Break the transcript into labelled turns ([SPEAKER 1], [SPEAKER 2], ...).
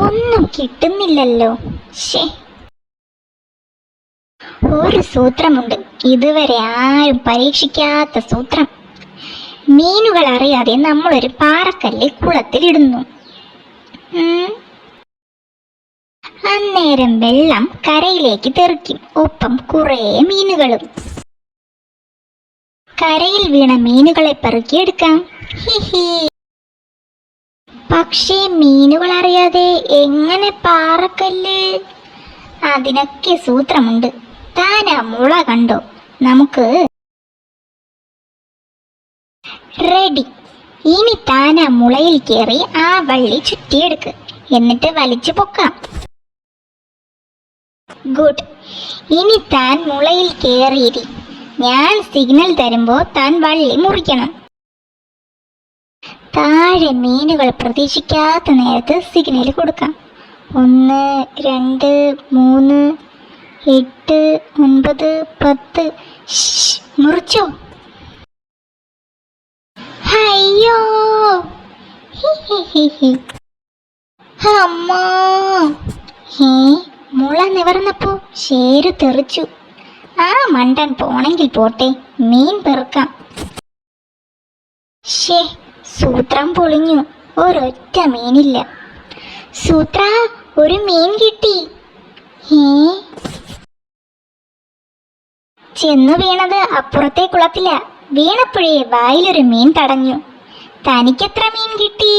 [SPEAKER 1] ഒന്നും കിട്ടുന്നില്ലല്ലോ. ഒരു സൂത്രമുണ്ട്. ഇതുവരെ ആരും പരീക്ഷിക്കാത്ത സൂത്രം. മീനുകൾ അറിയാതെ നമ്മളൊരു പാറക്കല്ല് കുളത്തിലിടുന്നു. അന്നേരം വെള്ളം കരയിലേക്ക് തെറിക്കും. ഒപ്പം കുറേ മീനുകളും. കരയിൽ വീണ മീനുകളെ പെറുക്കിയെടുക്കാം. ഹിഹി പക്ഷേ മീനുകൾ അറിയാതെ എങ്ങനെ പാറക്കല്ല്? അതിനൊക്കെ സൂത്രമുണ്ട്. ആ മുള കണ്ടോ? നമുക്ക് റെഡി. ഇനി ആ മുളയിൽ കയറി ആ വള്ളി ചുറ്റിയെടുക്ക്. എന്നിട്ട് വലിച്ചു പൊക്കാം. ഗുഡ്. ഇനി താൻ മുളയിൽ കയറിയിരി ഞാൻ സിഗ്നൽ തരുമ്പോൾ താൻ വള്ളി മുറിക്കണം. താഴെ മീനുകൾ പ്രതീക്ഷിക്കാത്ത നേരത്ത് സിഗ്നൽ കൊടുക്കാം. ഒന്ന് രണ്ട് മൂന്ന് എട്ട് ഒൻപത് പത്ത്. മുറിച്ചോ? അയ്യോ. അമ്മോ! ഹേ മുള നിവർന്നപ്പോ ശേരു തെറിച്ചു. ആ മണ്ടൻ പോണെങ്കിൽ പോട്ടെ മീൻ പെറുക്കാം. ഷേ സൂത്രം പൊളിഞ്ഞു. ഒരൊറ്റ മീനില്ല. സൂത്ര ഒരു മീൻ കിട്ടി. ചെന്നു വീണത് അപ്പുറത്തെ കുളത്തില. വീണപ്പോഴേ വായിലൊരു മീൻ തടഞ്ഞു. തനിക്കെത്ര മീൻ കിട്ടി?